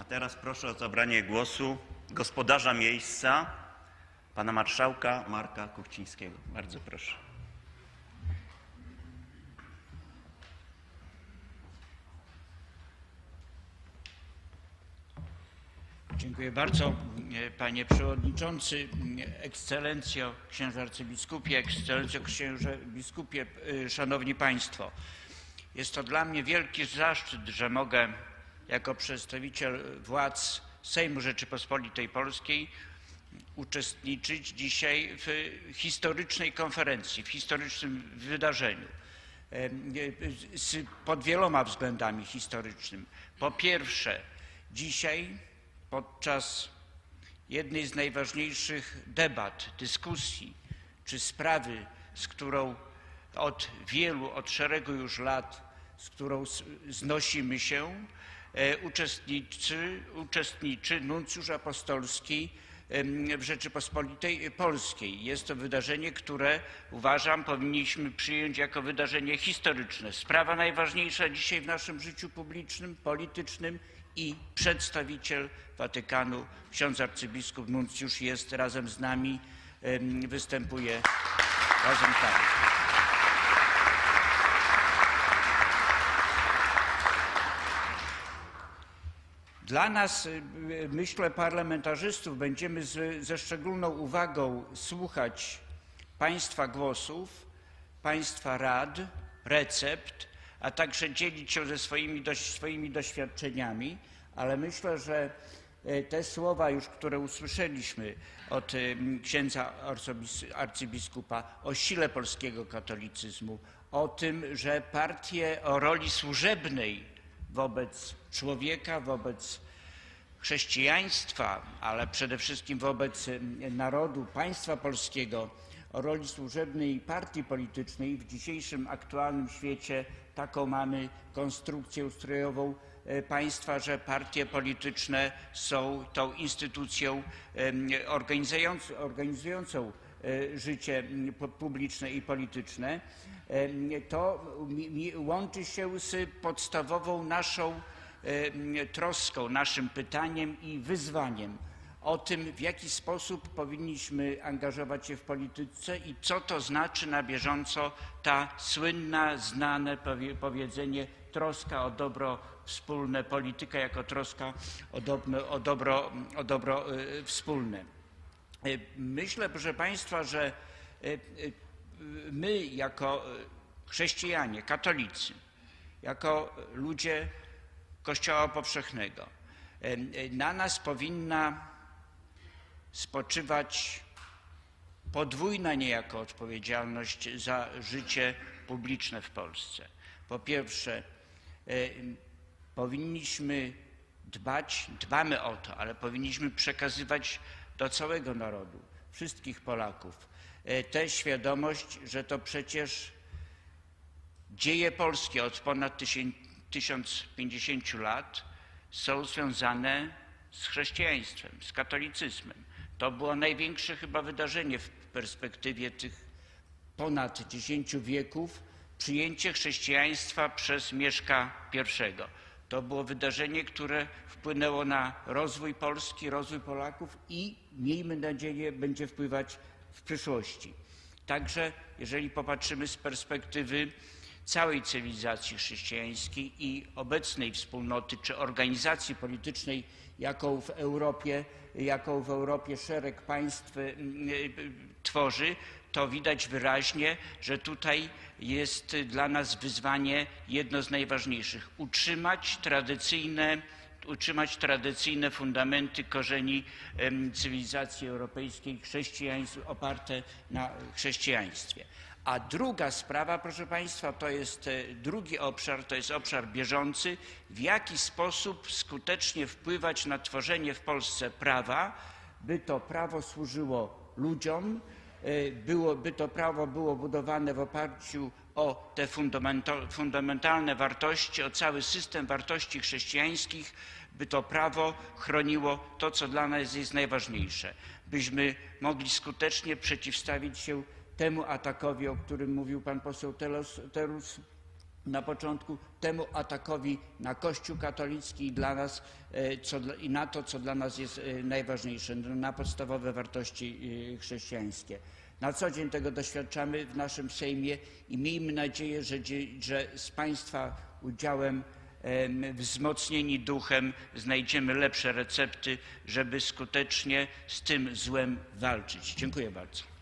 A teraz proszę o zabranie głosu gospodarza miejsca, pana marszałka Marka Kuchcińskiego. Bardzo proszę. Dziękuję bardzo. Panie Przewodniczący, Ekscelencjo, Księże Arcybiskupie, Ekscelencjo, Księże Biskupie, Szanowni Państwo. Jest to dla mnie wielki zaszczyt, że mogę jako przedstawiciel władz Sejmu Rzeczypospolitej Polskiej uczestniczyć dzisiaj w historycznej konferencji, w historycznym wydarzeniu. Pod wieloma względami historycznym. Po pierwsze, dzisiaj podczas jednej z najważniejszych debat, dyskusji czy sprawy, z którą od wielu, od szeregu już lat, z którą znosimy się, uczestniczy, uczestniczy nuncjusz apostolski w Rzeczypospolitej Polskiej. Jest to wydarzenie, które uważam powinniśmy przyjąć jako wydarzenie historyczne. Sprawa najważniejsza dzisiaj w naszym życiu publicznym, politycznym i przedstawiciel Watykanu, ksiądz arcybiskup nuncjusz jest razem z nami, występuje razem z nami. Dla nas, y, y, myślę, parlamentarzystów, będziemy z, ze szczególną uwagą słuchać Państwa głosów, Państwa rad, recept, a także dzielić się ze swoimi, swoimi doświadczeniami, ale myślę, że e, te słowa już, które usłyszeliśmy od księdza arcybis- arcybiskupa o sile polskiego katolicyzmu, o tym, że partie o roli służebnej wobec człowieka, wobec chrześcijaństwa, ale przede wszystkim wobec narodu, państwa polskiego, o roli służebnej partii politycznej w dzisiejszym aktualnym świecie. Taką mamy konstrukcję ustrojową e, państwa, że partie polityczne są tą instytucją organizującą życie m, pu- publiczne i polityczne, em, to łączy się z podstawową naszą e, troską, naszym pytaniem i wyzwaniem o tym, w jaki sposób powinniśmy angażować się w polityce i co to znaczy na bieżąco ta słynna, znane powie- powiedzenie troska o dobro wspólne, polityka jako troska o dobro, o dobro, o dobro e, wspólne. E, Myślę, proszę Państwa, że e, e, my jako chrześcijanie, katolicy, jako ludzie Kościoła Powszechnego, na nas powinna spoczywać podwójna niejako odpowiedzialność za życie publiczne w Polsce. Po pierwsze, powinniśmy dbać, dbamy o to, ale powinniśmy przekazywać do całego narodu, wszystkich Polaków, e, tę świadomość, że to przecież dzieje polskie od ponad tysię- 1050 lat są związane z chrześcijaństwem, z katolicyzmem. To było największe chyba wydarzenie w perspektywie tych ponad 10 wieków przyjęcie chrześcijaństwa przez Mieszka I. To było wydarzenie, które wpłynęło na rozwój Polski, rozwój Polaków i miejmy nadzieję będzie wpływać w przyszłości. Także jeżeli popatrzymy z perspektywy całej cywilizacji chrześcijańskiej i obecnej wspólnoty czy organizacji politycznej, jaką w Europie, jaką w Europie szereg państw y, y, tworzy, to widać wyraźnie, że tutaj jest dla nas wyzwanie jedno z najważniejszych. Utrzymać tradycyjne, utrzymać tradycyjne fundamenty korzeni cywilizacji europejskiej, oparte na chrześcijaństwie. A druga sprawa, proszę Państwa, to jest e, drugi obszar, to jest obszar bieżący, w jaki sposób skutecznie wpływać na tworzenie w Polsce prawa, by to prawo służyło ludziom, e, było, by to prawo było budowane w oparciu o te fundamentalne wartości, o cały system wartości chrześcijańskich, by to prawo chroniło to, co dla nas jest najważniejsze, byśmy mogli skutecznie przeciwstawić się temu atakowi, o którym mówił pan poseł Terus, na początku temu atakowi na Kościół katolicki i, dla nas, e, co, i na to, co dla nas jest e, najważniejsze, no, na podstawowe wartości e, chrześcijańskie. Na co dzień tego doświadczamy w naszym Sejmie i miejmy nadzieję, że, że z Państwa udziałem em, wzmocnieni duchem znajdziemy lepsze recepty, żeby skutecznie z tym złem walczyć. Dziękuję bardzo.